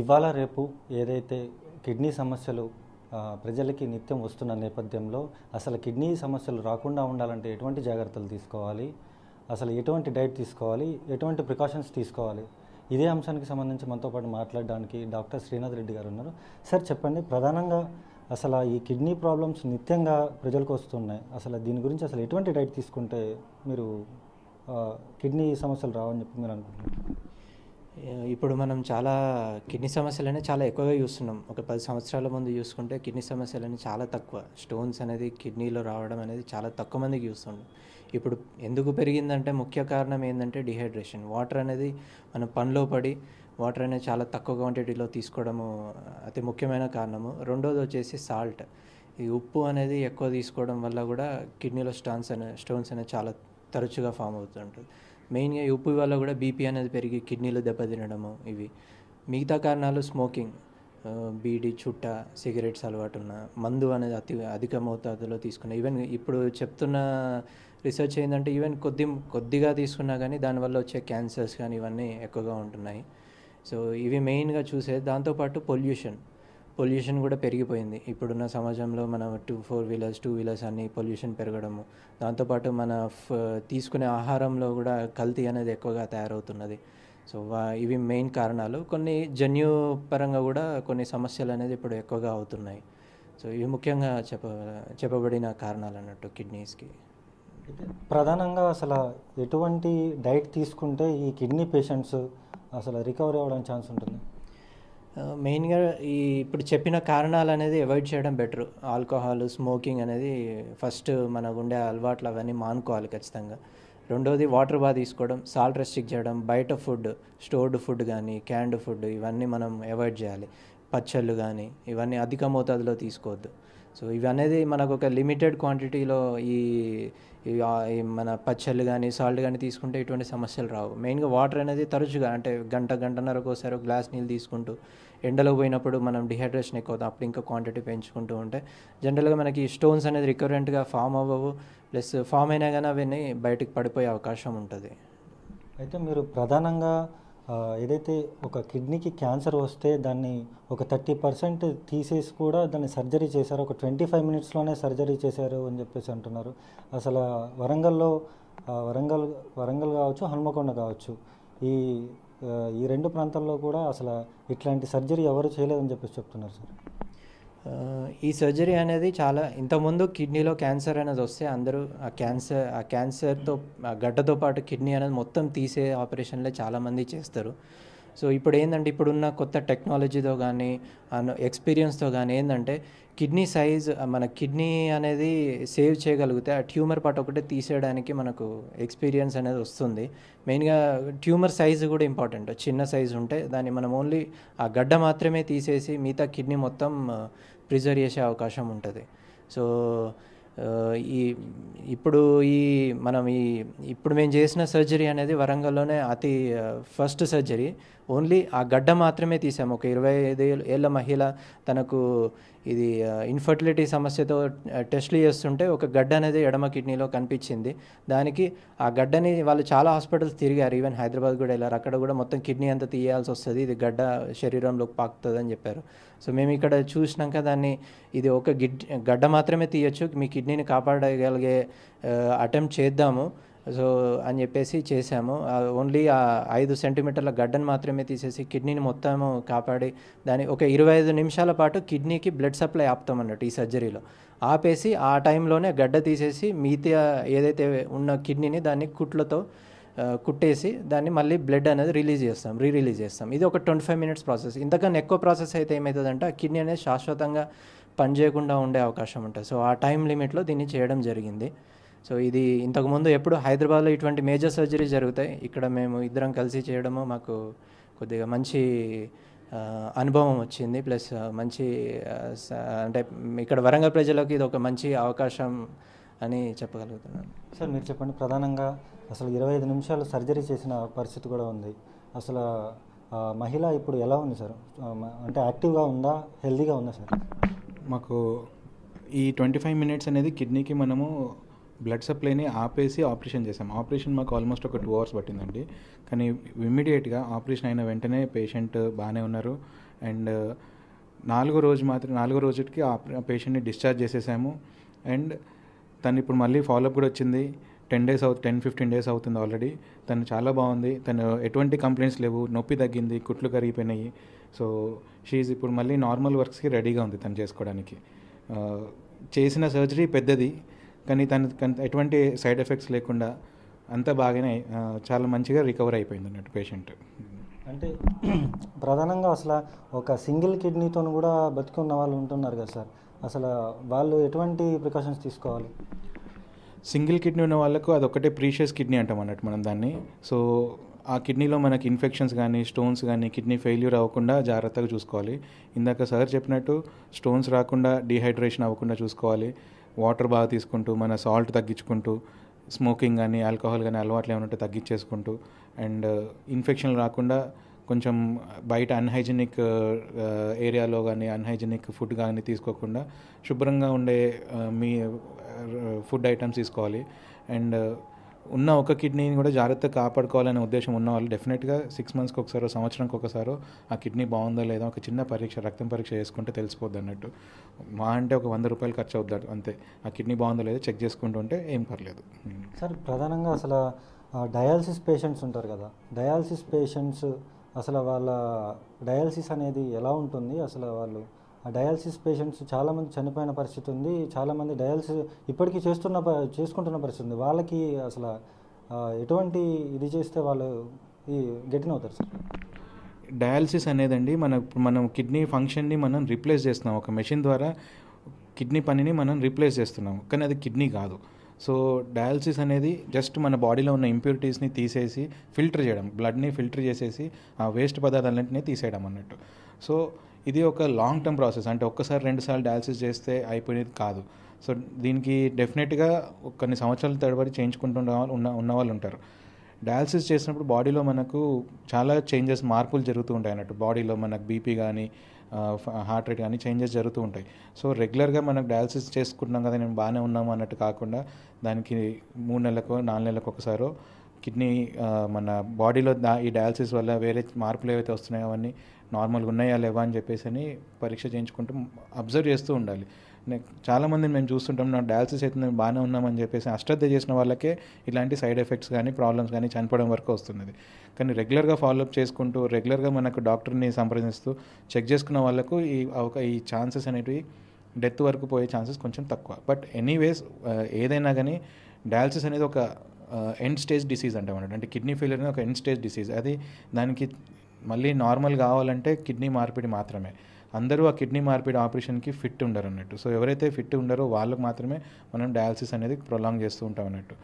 ఇవాళ రేపు ఏదైతే కిడ్నీ సమస్యలు ప్రజలకి నిత్యం వస్తున్న నేపథ్యంలో అసలు కిడ్నీ సమస్యలు రాకుండా ఉండాలంటే ఎటువంటి జాగ్రత్తలు తీసుకోవాలి? అసలు ఎటువంటి డైట్ తీసుకోవాలి? ఎటువంటి ప్రికాషన్స్ తీసుకోవాలి? ఇదే అంశానికి సంబంధించి మనతో పాటు మాట్లాడడానికి డాక్టర్ శ్రీనాథ్ రెడ్డి గారు ఉన్నారు. సార్ చెప్పండి. ప్రధానంగా అసలు ఈ కిడ్నీ ప్రాబ్లమ్స్ నిత్యంగా ప్రజలకు వస్తున్నాయి. అసలు దీని గురించి అసలు ఎటువంటి డైట్ తీసుకుంటే మీరు కిడ్నీ సమస్యలు రావని చెప్పి మీరు అనుకుంటున్నారు? ఇప్పుడు మనం చాలా కిడ్నీ సమస్యలనే చాలా ఎక్కువగా చూస్తున్నాం. ఒక పది సంవత్సరాల ముందు చూసుకుంటే కిడ్నీ సమస్యలని చాలా తక్కువ. స్టోన్స్ అనేది కిడ్నీలో రావడం అనేది చాలా తక్కువ మందికి చూస్తుండే ఇప్పుడు ఎందుకు పెరిగిందంటే ముఖ్య కారణం ఏంటంటే డిహైడ్రేషన్. వాటర్ అనేది మనం పనిలో పడి వాటర్ అనేది చాలా తక్కువ క్వాంటిటీలో తీసుకోవడము అతి ముఖ్యమైన కారణము. రెండోది వచ్చేసి సాల్ట్. ఈ ఉప్పు అనేది ఎక్కువ తీసుకోవడం వల్ల కూడా కిడ్నీలో స్టోన్స్ అనే స్టోన్స్ అనేది చాలా తరచుగా ఫామ్ అవుతుంటుంది. మెయిన్గా యూపీ ఉప్పు వల్ల కూడా బీపీ అనేది పెరిగి కిడ్నీలు దెబ్బతినడము ఇవి. మిగతా కారణాలు స్మోకింగ్ బీడి చుట్ట సిగరెట్స్ అలవాటు ఉన్న మందు అనేది అతి అధిక మోతాదులో తీసుకున్న ఈవెన్ ఇప్పుడు చెప్తున్న రీసెర్చ్ ఏంటంటే ఈవెన్ కొద్ది కొద్దిగా తీసుకున్నా కానీ దానివల్ల వచ్చే క్యాన్సర్స్ కానీ ఇవన్నీ ఎక్కువగా ఉంటున్నాయి. సో ఇవి మెయిన్గా చూసే దాంతోపాటు పొల్యూషన్. పొల్యూషన్ కూడా పెరిగిపోయింది. ఇప్పుడున్న సమాజంలో మన two four wheelers two wheelers అన్ని పొల్యూషన్ పెరగడము. దాంతోపాటు మన ఫ- తీసుకునే ఆహారంలో కూడా కల్తీ అనేది ఎక్కువగా తయారవుతున్నది. సో ఇవి మెయిన్ కారణాలు. కొన్ని జన్యు పరంగా కూడా కొన్ని సమస్యలు అనేది ఇప్పుడు ఎక్కువగా అవుతున్నాయి. సో ఇవి ముఖ్యంగా చెప్ప చెప్పబడిన కారణాలు అన్నట్టు కిడ్నీస్కి. ప్రధానంగా అసలు ఎటువంటి డైట్ తీసుకుంటే ఈ కిడ్నీ పేషెంట్స్ అసలు రికవరీ అవ్వడానికి ఛాన్స్ ఉంటుంది? మెయిన్గా ఈ ఇప్పుడు చెప్పిన కారణాలు అనేది అవాయిడ్ చేయడం బెటర్. ఆల్కహాల్ స్మోకింగ్ అనేది ఫస్ట్ మనకు ఉండే అలవాట్లు అవన్నీ మానుకోవాలి ఖచ్చితంగా. రెండోది వాటర్ బాగా తీసుకోవడం సాల్ట్ రెస్ట్రిక్ట్ చేయడం బయట ఫుడ్ స్టోర్డ్ ఫుడ్ కానీ క్యాండ్ ఫుడ్ ఇవన్నీ మనం అవాయిడ్ చేయాలి. పచ్చళ్ళు కానీ ఇవన్నీ అధిక మోతాదులో తీసుకోవద్దు. సో ఇవి అనేది మనకు ఒక లిమిటెడ్ క్వాంటిటీలో ఈ మన పచ్చళ్ళు కానీ సాల్ట్ కానీ తీసుకుంటే ఇటువంటి సమస్యలు రావు. మెయిన్గా వాటర్ అనేది తరచుగా అంటే గంట గంటన్నరకు ఒకసారి గ్లాస్ నీళ్ళు తీసుకుంటూ ఎండలో పోయినప్పుడు మనం డిహైడ్రేషన్ ఎక్కువ అవుతాం అప్పుడు ఇంకా క్వాంటిటీ పెంచుకుంటూ ఉంటే జనరల్గా మనకి స్టోన్స్ అనేది రికరెంట్గా ఫామ్ అవ్వవు. ప్లస్ ఫామ్ అయినా కానీ అవన్నీ బయటకు పడిపోయే అవకాశం ఉంటుంది. అయితే మీరు ప్రధానంగా ఏదైతే ఒక కిడ్నీకి క్యాన్సర్ వస్తే దాన్ని ఒక థర్టీ పర్సెంట్ తీసేసి కూడా దాన్ని సర్జరీ చేశారు. ఒక ట్వంటీ ఫైవ్ మినిట్స్లోనే సర్జరీ చేశారు అని చెప్పేసి అంటున్నారు. అసలు వరంగల్లో వరంగల్ వరంగల్ కావచ్చు హన్మకొండ కావచ్చు ఈ ఈ రెండు ప్రాంతాల్లో కూడా అసలు ఇట్లాంటి సర్జరీ ఎవరు చేయలేదని చెప్పేసి చెప్తున్నారు సార్. ఈ సర్జరీ అనేది చాలా ఇంతకుముందు కిడ్నీలో క్యాన్సర్ అనేది వస్తే అందరూ ఆ క్యాన్సర్ ఆ క్యాన్సర్తో ఆ గడ్డతో పాటు కిడ్నీ అనేది మొత్తం తీసే ఆపరేషన్లే చాలామంది చేస్తారు. సో ఇప్పుడు ఏంటంటే ఇప్పుడున్న కొత్త టెక్నాలజీతో కానీ ఎక్స్పీరియన్స్తో కానీ ఏంటంటే కిడ్నీ సైజ్ మన కిడ్నీ అనేది సేవ్ చేయగలిగితే ఆ ట్యూమర్ పార్ట్ ఒకటే తీసేయడానికి మనకు ఎక్స్పీరియన్స్ అనేది వస్తుంది. మెయిన్గా ట్యూమర్ సైజు కూడా ఇంపార్టెంట్. చిన్న సైజు ఉంటే దాన్ని మనం ఓన్లీ ఆ గడ్డ మాత్రమే తీసేసి మిగతా కిడ్నీ మొత్తం ప్రిజర్వ్ చేసే అవకాశం ఉంటుంది. సో ఈ ఇప్పుడు ఈ మనం ఈ ఇప్పుడు మేము చేసిన సర్జరీ అనేది వరంగల్లోనే అతి ఫస్ట్ సర్జరీ. ఓన్లీ ఆ గడ్డ మాత్రమే తీసాము. ఒక ఇరవై ఐదు ఏళ్ళ- ఏళ్ళ మహిళ తనకు ఇది ఇన్ఫర్టిలిటీ సమస్యతో టెస్ట్లు చేస్తుంటే ఒక గడ్డ అనేది ఎడమ కిడ్నీలో కనిపించింది. దానికి ఆ గడ్డని వాళ్ళు చాలా హాస్పిటల్స్ తిరిగారు. ఈవెన్ హైదరాబాద్ కూడా వెళ్ళారు. అక్కడ కూడా మొత్తం కిడ్నీ అంతా తీయాల్సి వస్తుంది. ఇది గడ్డ శరీరంలోకి పాకుతుంది అని చెప్పారు. సో మేము ఇక్కడ చూసినాక దాన్ని ఇది ఒక గిడ్ గడ్డ మాత్రమే తీయచ్చు. మీ కిడ్నీని కాపాడగలిగే అటెంప్ట్ చేద్దాము. సో అని చెప్పేసి చేశాము. ఓన్లీ ఆ ఐదు సెంటీమీటర్ల గడ్డను మాత్రమే తీసేసి కిడ్నీని మొత్తము కాపాడి దాని ఒక ఇరవై ఐదు నిమిషాల పాటు కిడ్నీకి బ్లడ్ సప్లై ఆపుతాం అన్నట్టు ఈ సర్జరీలో. ఆపేసి ఆ టైంలోనే గడ్డ తీసేసి మిగతా ఏదైతే ఉన్న కిడ్నీని దాన్ని కుట్లతో కుట్టేసి దాన్ని మళ్ళీ బ్లడ్ అనేది రిలీజ్ చేస్తాం రీ రిలీజ్ చేస్తాం. ఇది ఒక ట్వంటీ ఫైవ్ మినిట్స్ ప్రాసెస్. ఇంతకన్నా ఎక్కువ ప్రాసెస్ అయితే ఏమవుతుందంటే ఆ కిడ్నీ అనేది శాశ్వతంగా పనిచేయకుండా ఉండే అవకాశం ఉంటుంది. సో ఆ టైం లిమిట్లో దీన్ని చేయడం జరిగింది. సో ఇది ఇంతకుముందు ఎప్పుడు హైదరాబాద్లో ఇటువంటి మేజర్ సర్జరీ జరుగుతాయి. ఇక్కడ మేము ఇద్దరం కలిసి చేయడము మాకు కొద్దిగా మంచి అనుభవం వచ్చింది. ప్లస్ మంచి అంటే ఇక్కడ వరంగల్ ప్రజలకు ఇది ఒక మంచి అవకాశం అని చెప్పగలుగుతున్నాను. సార్ మీరు చెప్పండి. ప్రధానంగా అసలు ఇరవై ఐదు నిమిషాలు సర్జరీ చేసిన పరిస్థితి కూడా ఉంది. అసలు మహిళ ఇప్పుడు ఎలా ఉంది సార్? అంటే యాక్టివ్గా ఉందా? హెల్దీగా ఉందా సార్? మాకు ఈ ట్వంటీ ఫైవ్ మినిట్స్ అనేది కిడ్నీకి మనము బ్లడ్ సప్లైని ఆపేసి ఆపరేషన్ చేసాం ఆపరేషన్ మాకు ఆల్మోస్ట్ ఒక టూ అవర్స్ పట్టిందండి. కానీ ఇమ్మీడియట్గా ఆపరేషన్ అయిన వెంటనే పేషెంట్ బాగానే ఉన్నారు. అండ్ నాలుగో రోజు మాత్రం నాలుగో రోజుకి ఆ పేషెంట్ని డిశ్చార్జ్ చేసేసాము. అండ్ తను ఇప్పుడు మళ్ళీ ఫాలోఅప్ కూడా వచ్చింది. టెన్ డేస్ అవు టెన్ ఫిఫ్టీన్ డేస్ అవుతుంది ఆల్రెడీ తను చాలా బాగుంది. తను ఎటువంటి కంప్లైంట్స్ లేవు. నొప్పి తగ్గింది. కుట్లు కరిగిపోయినాయి. సో షీఈ్ ఇప్పుడు మళ్ళీ నార్మల్ వర్క్స్కి రెడీగా ఉంది తను చేసుకోవడానికి. చేసిన సర్జరీ పెద్దది. కానీ తను ఎటువంటి సైడ్ ఎఫెక్ట్స్ లేకుండా అంతా బాగానే చాలా మంచిగా రికవర్ అయిపోయింది అన్నట్టు పేషెంట్. అంటే ప్రధానంగా అసలు ఒక సింగిల్ కిడ్నీతో కూడా బతుకున్న వాళ్ళు ఉంటున్నారు కదా సార్. అసలు వాళ్ళు ఎటువంటి ప్రికాషన్స్ తీసుకోవాలి? సింగిల్ కిడ్నీ ఉన్న వాళ్ళకు అదొక్కటే ప్రీషియస్ కిడ్నీ అంటాం అన్నట్టు మనం దాన్ని. సో ఆ కిడ్నీలో మనకి ఇన్ఫెక్షన్స్ కానీ స్టోన్స్ కానీ కిడ్నీ ఫెయిల్యూర్ అవ్వకుండా జాగ్రత్తగా చూసుకోవాలి. ఇందాక సార్ చెప్పినట్టు స్టోన్స్ రాకుండా డీహైడ్రేషన్ అవ్వకుండా చూసుకోవాలి. వాటర్ బాగా తీసుకుంటూ మన సాల్ట్ తగ్గించుకుంటూ స్మోకింగ్ కానీ ఆల్కహాల్ కానీ అలవాట్లు ఏమైనా ఉంటే తగ్గించేసుకుంటూ అండ్ ఇన్ఫెక్షన్లు రాకుండా కొంచెం బయట అన్హైజెనిక్ ఏరియాలో కానీ అన్హైజెనిక్ ఫుడ్ కానీ తీసుకోకుండా శుభ్రంగా ఉండే మీ ఫుడ్ ఐటమ్స్ తీసుకోవాలి. అండ్ ఉన్న ఒక కిడ్నీని కూడా జాగ్రత్తగా కాపాడుకోవాలనే ఉద్దేశం ఉన్న వాళ్ళు డెఫినెట్గా సిక్స్ మంత్స్కి ఒకసారో సంవత్సరానికి ఒకసారో ఆ కిడ్నీ బాగుందో లేదో ఒక చిన్న పరీక్ష రక్తం పరీక్ష చేసుకుంటే తెలిసిపోద్ది అన్నట్టు. మా అంటే ఒక వంద రూపాయలు ఖర్చు అవుతాడు అంతే. ఆ కిడ్నీ బాగుందో లేదో చెక్ చేసుకుంటూ ఉంటే ఏం పర్లేదు. సార్ ప్రధానంగా అసలు డయాలసిస్ పేషెంట్స్ ఉంటారు కదా. డయాలసిస్ పేషెంట్స్ అసలు వాళ్ళ డయాలసిస్ అనేది ఎలా ఉంటుంది? అసలు వాళ్ళు డయాలసిస్ పేషెంట్స్ చాలామంది చనిపోయిన పరిస్థితి ఉంది. చాలామంది డయాలసిస్ ఇప్పటికీ చేస్తున్న ప- చేసుకుంటున్న పరిస్థితి ఉంది. వాళ్ళకి అసలు ఎటువంటి ఇది చేస్తే వాళ్ళు ఈ గెటిన్ అవుతారు సార్? డయాలసిస్ అనేదండి మన మనం కిడ్నీ ఫంక్షన్ని మనం రీప్లేస్ చేస్తున్నాం. ఒక మెషిన్ ద్వారా కిడ్నీ పనిని మనం రీప్లేస్ చేస్తున్నాం. కానీ అది కిడ్నీ కాదు. సో డయాలసిస్ అనేది జస్ట్ మన బాడీలో ఉన్న ఇంప్యూరిటీస్ని తీసేసి ఫిల్టర్ చేయడం. బ్లడ్ని ఫిల్టర్ చేసేసి ఆ వేస్ట్ పదార్థాలన్నింటినీ తీసేయడం అన్నట్టు. సో ఇది ఒక లాంగ్ టర్మ్ ప్రాసెస్ అంటే ఒక్కసారి రెండుసార్లు డయాలసిస్ చేస్తే అయిపోయేది కాదు. సో దీనికి డెఫినెట్గా కొన్ని సంవత్సరాల తడబడి చేయించుకుంటున్న వాళ్ళు ఉన్న ఉన్న వాళ్ళు ఉంటారు. డయాలసిస్ చేసినప్పుడు బాడీలో మనకు చాలా చేంజెస్ మార్పులు జరుగుతూ ఉంటాయి అన్నట్టు. బాడీలో మనకు బీపీ కానీ హార్ట్ రేట్ కానీ చేంజెస్ జరుగుతూ ఉంటాయి. సో రెగ్యులర్గా మనకు డయాలసిస్ చేసుకుంటున్నాం కదా నేను బాగానే ఉన్నాము అన్నట్టు కాకుండా దానికి మూడు నెలలకు నాలుగు నెలలకు ఒకసారో కిడ్నీ మన బాడీలో దా ఈ డయాలసిస్ వల్ల వేరే మార్పులు ఏవైతే వస్తున్నాయో అవన్నీ నార్మల్గా ఉన్నాయా లేవా అని చెప్పేసి అని పరీక్ష చేయించుకుంటూ అబ్జర్వ్ చేస్తూ ఉండాలి. చాలామందిని మేము చూస్తుంటాం నా డయాలసిస్ అయితే బాగానే ఉన్నామని చెప్పేసి అశ్రద్ధ చేసిన వాళ్ళకే ఇలాంటి సైడ్ ఎఫెక్ట్స్ కానీ ప్రాబ్లమ్స్ కానీ చనిపోవడం వరకు వస్తున్నది. కానీ రెగ్యులర్గా ఫాలోఅప్ చేసుకుంటూ రెగ్యులర్గా మనకు డాక్టర్ని సంప్రదిస్తూ చెక్ చేసుకున్న వాళ్ళకు ఈ ఒక ఈ ఛాన్సెస్ అనేటివి డెత్ వరకు పోయే ఛాన్సెస్ కొంచెం తక్కువ. బట్ ఎనీవేస్ ఏదైనా కానీ డయాలసిస్ అనేది ఒక ఎండ్ స్టేజ్ డిసీజ్ అంటాం అంటే కిడ్నీ ఫెయిలియర్ అనేది ఒక ఎండ్ స్టేజ్ డిసీజ్. అది దానికి మళ్ళీ నార్మల్ కావాలంటే కిడ్నీ మార్పిడి మాత్రమే. అందరూ ఆ కిడ్నీ మార్పిడి ఆపరేషన్కి ఫిట్ ఉండరు అన్నట్టు సో ఎవరైతే ఫిట్ ఉండరో వాళ్ళకు మాత్రమే మనం డయాలసిస్ అనేది ప్రొలాంగ్ చేస్తూ ఉంటాం అన్నట్టు